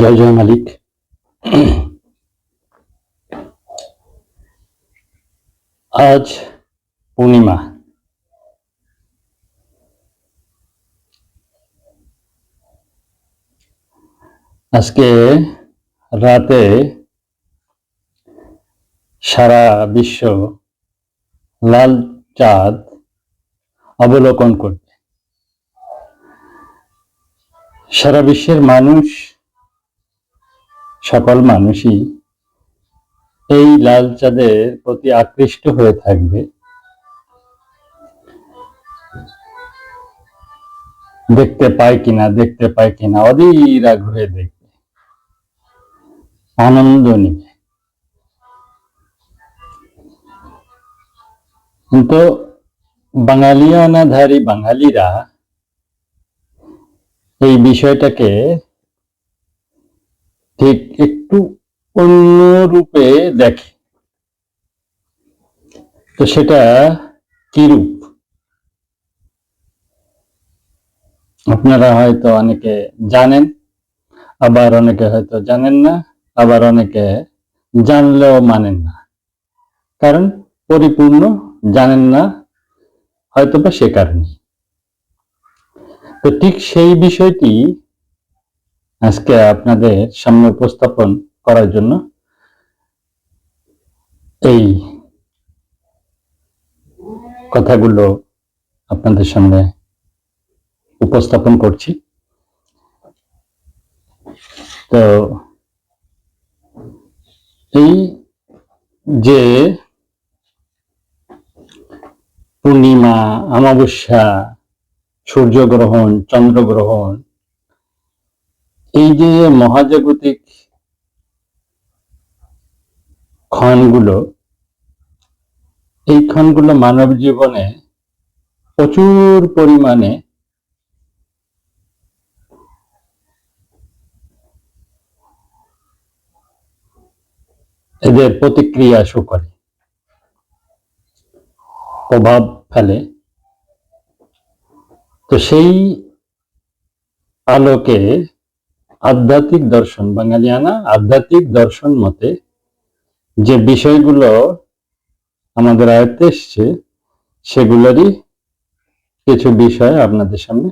জয় জয় মালিক। আজ পূর্ণিমা। আজকে রাতে সারা বিশ্ব লাল চাঁদ অবলোকন করবে সারা বিশ্বের মানুষ, সকল মানুষই এই লাল চাঁদের প্রতি আকৃষ্ট হয়ে থাকবে। দেখতে পায় কিনা, দেখতে পায় কিনা, অধীর আগ্রহে দেখবে। আনন্দ নিবে। কিন্তু বাঙালিয়ানাধারী বাঙালিরা এই বিষয়টাকে ঠিক একটু অন্য রূপে দেখে। তো সেটা কি রূপ আপনারা হয়তো অনেকে জানেন, আবার অনেকে হয়তো জানেন না, আবার অনেকে জানলেও মানেন না। কারণ পরিপূর্ণ জানেন না হয়তো বা সে কারণে তো ঠিক সেই বিষয়টি আজকে আপনাদের সামনে উপস্থাপন করার জন্য এই কথাগুলো আপনাদের সামনে উপস্থাপন করছি। তো এই যে পূর্ণিমা, অমাবস্যা সূর্যগ্রহণ, চন্দ্রগ্রহণ। এই যে মহাজাগতিক ক্ষণগুলো, এই ক্ষণগুলো মানব জীবনে প্রচুর পরিমাণে এদের প্রতিক্রিয়া শো করে, প্রভাব ফেলে। তো সেই আলোকে আধ্যাত্মিক দর্শন, বাঙালিয়ানা আধ্যাত্মিক দর্শন মতে যে বিষয়গুলো আমাদের আয়ত্তে এসছে, সেগুলোরই কিছু বিষয় আপনাদের সামনে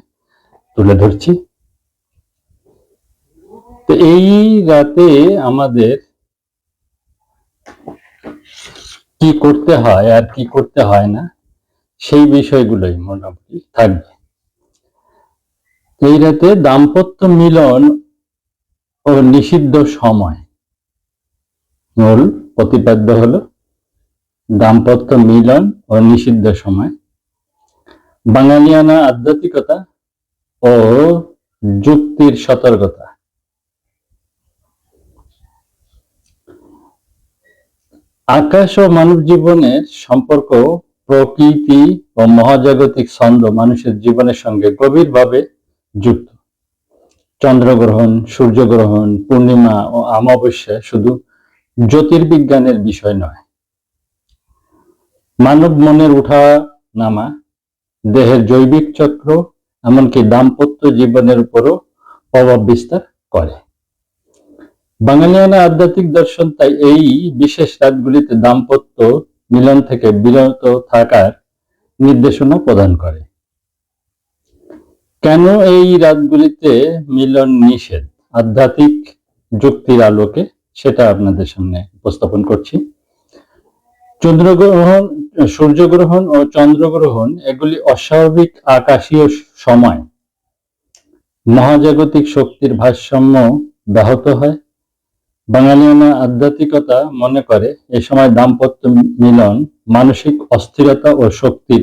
তুলে ধরছি। তো এই রাতে আমাদের কি করতে হয় আর কি করতে হয় না, সেই বিষয়গুলোই মোটামুটি থাকবে। এই রাতে দাম্পত্য মিলন ও নিষিদ্ধ সময়। মূল প্রতিপাদ্য হলো, দাম্পত্য মিলন ও নিষিদ্ধ সময়। বাঙালিয়ানা আধ্যাত্মিকতা ও যুক্তির সতর্কতা। আকাশ ও মানব জীবনের সম্পর্ক প্রকৃতি ও মহাজাগতিক ছন্দ মানুষের জীবনের সঙ্গে গভীরভাবে যুক্ত চন্দ্রগ্রহণ, সূর্যগ্রহণ, পূর্ণিমা ও অমাবস্যা শুধু জ্যোতির্বিজ্ঞানের বিষয় নয়। মানব মনের উঠা নামা দেহের জৈবিক চক্র, এমনকি দাম্পত্য জীবনের উপরও প্রভাব বিস্তার করে। বাঙালিয়ানা আধ্যাত্মিক দর্শন তাই এই বিশেষ রাতগুলিতে দাম্পত্য মিলন থেকে বিরত থাকার নির্দেশনা প্রদান করে। কেন এই রাতগুলিতে মিলন নিষেধ? আধ্যাত্মিক যুক্তির আলোকে সেটা আপনাদের সামনে উপস্থাপন করছি। চন্দ্রগ্রহণ, সূর্যগ্রহণ ও চন্দ্রগ্রহণ এগুলি অস্বাভাবিক আকাশীয় সময়। মহাজাগতিক শক্তির ভারসাম্য ব্যাহত হয়। বাঙালিয়ানা আধ্যাত্মিকতা মনে করে, এ সময় দাম্পত্য মিলন মানসিক অস্থিরতা ও শক্তির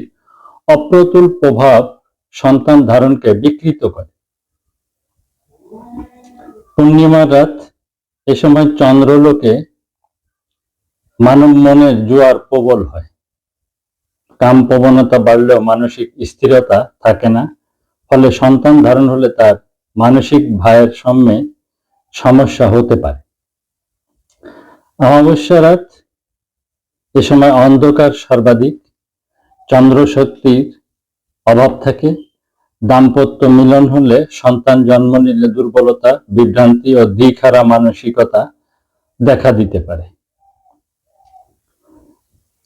অপ্রতুল প্রভাব সন্তান ধারণকে বিকৃত করে। পূর্ণিমার রাত, এ সময় চন্দ্রলোকে মানব মনের জোয়ার প্রবল হয়। কাম প্রবণতা বাড়লেও মানসিক স্থিরতা থাকে না, ফলে সন্তান ধারণ হলে তার মানসিক ভাইয়ের সামনে সমস্যা হতে পারে। অমাবস্যা রাত, এ সময় অন্ধকার সর্বাধিক চন্দ্র শক্তির অভাব থাকে দাম্পত্য মিলন হলে সন্তান জন্ম নিলে দুর্বলতা, বিভ্রান্তি ও দ্বিখারা মানসিকতা দেখা দিতে পারে।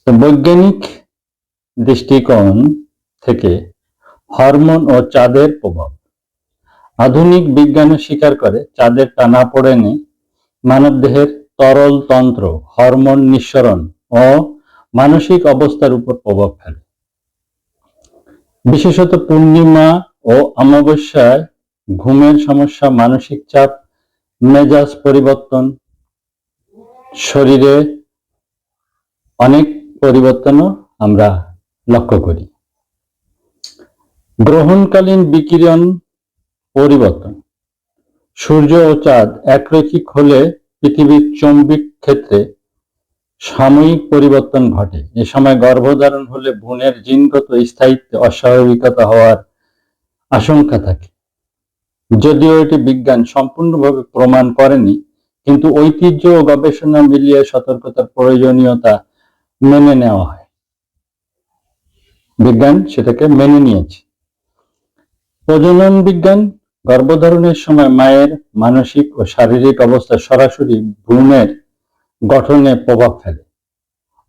বৈজ্ঞানিক দৃষ্টিকোণ থেকে হরমোন ও চাঁদের প্রভাব। আধুনিক বিজ্ঞানও স্বীকার করে চাঁদের টানা পড়েনে মানবদেহের তরল তন্ত্র, হরমোন নিঃসরণ ও মানসিক অবস্থার উপর প্রভাব ফেলে। বিশেষত পূর্ণিমা ও অমাবস্যায় ঘুমের সমস্যা, মানসিক চাপ, মেজাজ পরিবর্তন, শরীরে অনেক পরিবর্তনও আমরা লক্ষ্য করি। গ্রহণকালীন বিকিরণ পরিবর্তন। সূর্য ও চাঁদ একরৈখিক হলে পৃথিবীর চৌম্বিক ক্ষেত্রে সাময়িক পরিবর্তন ঘটে। এ সময় গর্ভধারণ হলে ভ্রূণের জিনগত স্থায়িত্বে অস্বাভাবিকতা হওয়ার আশঙ্কা থাকে। যদিও এটি বিজ্ঞান সম্পূর্ণভাবে প্রমাণ করেনি, কিন্তু ঐতিহ্য ও গবেষণা মিলিয়ে সতর্কতার প্রয়োজনীয়তা মেনে নেওয়া হয়। বিজ্ঞান সেটাকে মেনে নিয়েছে। প্রজনন বিজ্ঞান, গর্ভধারণের সময় মায়ের মানসিক ও শারীরিক অবস্থা সরাসরি ভ্রূণের গঠনে প্রভাব ফেলে।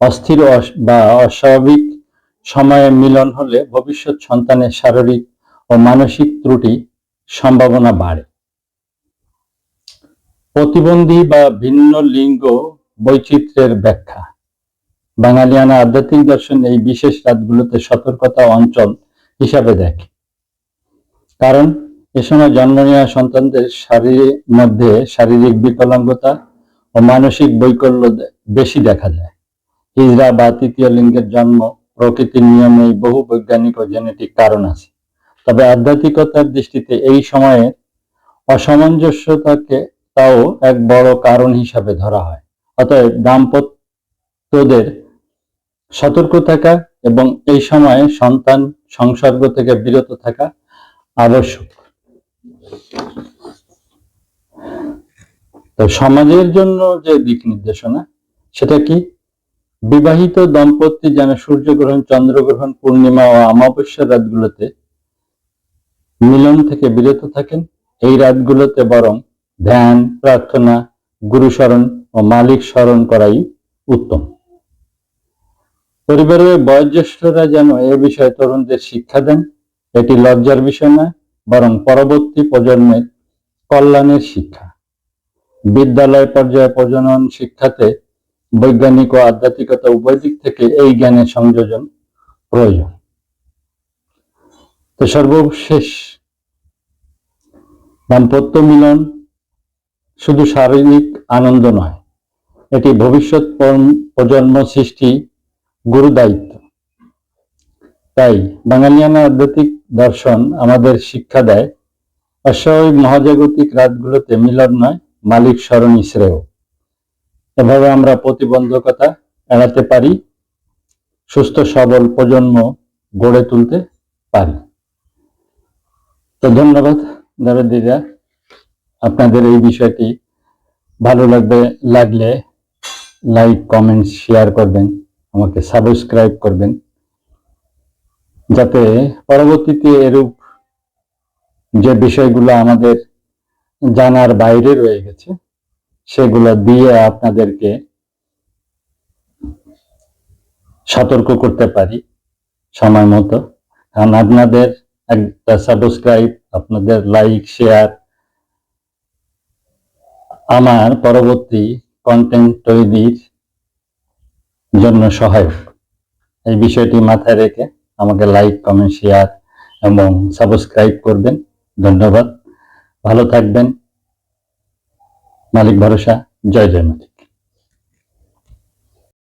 অস্থির অস- বা অস্বাভাবিক সময়ে মিলন হলে ভবিষ্যৎ সন্তানের শারীরিক ও মানসিক ত্রুটি সম্ভাবনা বাড়ে। প্রতিবন্ধী বা ভিন্ন লিঙ্গ বৈচিত্র্যের ব্যাখ্যা। বাঙালিয়ানা আধ্যাত্মিক দর্শন এই বিশেষ রাতগুলোতে সতর্কতা অঞ্চল হিসাবে দেখে। কারণ, এ সময় জন্ম নেওয়া সন্তানদের শারীরিক মধ্যে শারীরিক বিকলাঙ্গতা ও মানসিক বৈকল্য বেশি দেখা যায়। হিজড়া বা তৃতীয় লিঙ্গের জন্ম প্রকৃতির নিয়মে বহু বৈজ্ঞানিক ও জেনেটিক কারণ আছে। তবে আধ্যাত্মিকতার দৃষ্টিতে এই সময়ে অসামঞ্জস্যতাকে তাও এক বড় কারণ হিসাবে ধরা হয়। অতএব দাম্পত্যদের সতর্ক থাকা এবং এই সময়ে সন্তান সংসর্গ থেকে বিরত থাকা আবশ্যক। তো সমাজের জন্য যে দিক নির্দেশনা, সেটা কি? বিবাহিত দম্পতি যেন সূর্যগ্রহণ, চন্দ্রগ্রহণ, পূর্ণিমা ও অমাবস্যার রাতগুলোতে মিলন থেকে বিরত থাকেন, এই রাতগুলোতে বরং ধ্যান, প্রার্থনা গুরু স্মরণ ও মালিক স্মরণ করাই উত্তম। পরিবারের বয়োজ্যেষ্ঠরা যেন এ বিষয়ে তরুণদের শিক্ষা দেন, এটি লজ্জার বিষয় নয়, বরং পরবর্তী প্রজন্মের কল্যাণের শিক্ষা। বিদ্যালয় পর্যায়ে প্রজনন শিক্ষাতে বৈজ্ঞানিক ও আধ্যাত্মিকতা উভয় দিক থেকে এই জ্ঞানের সংযোজন প্রয়োজন। তো সর্বশেষ, দাম্পত্য মিলন শুধু শারীরিক আনন্দ নয়, এটি ভবিষ্যৎ প্রজন্ম সৃষ্টি গুরু দায়িত্ব। তাই বাঙালিয়ানা আধ্যাত্মিক দর্শন আমাদের শিক্ষা দেয়। অস্বাভাবিক মহাজাগতিক রাতগুলোতে মিলন নয় মালিক স্মরণই শ্রেয়। এভাবে আমরা প্রতিবন্ধকতা এড়াতে পারি, সুস্থ, সবল প্রজন্ম গড়ে তুলতে পারি। তো ধন্যবাদ দাদাদিরা আপনাদের এই বিষয়টি ভালো লাগবে, লাগলে লাইক, কমেন্ট, শেয়ার করবেন, আমাকে সাবস্ক্রাইব করবেন, যাতে পরবর্তীতে এরূপ যে বিষয়গুলো আমাদের জানার বাইরে রয়ে গেছে, সেগুলো দিয়ে আপনাদেরকে সতর্ক করতে পারি সময় মতো। কারণ আপনাদের একটা সাবস্ক্রাইব আপনাদের লাইক শেয়ার আমার পরবর্তী কন্টেন্ট তৈরির জন্য সহায়ক। এই বিষয়টি মাথায় রেখে আমাকে লাইক কমেন্ট শেয়ার এবং সাবস্ক্রাইব করবেন। ধন্যবাদ। ভালো থাকবেন। মালিক ভরসা। জয় জয় মালিক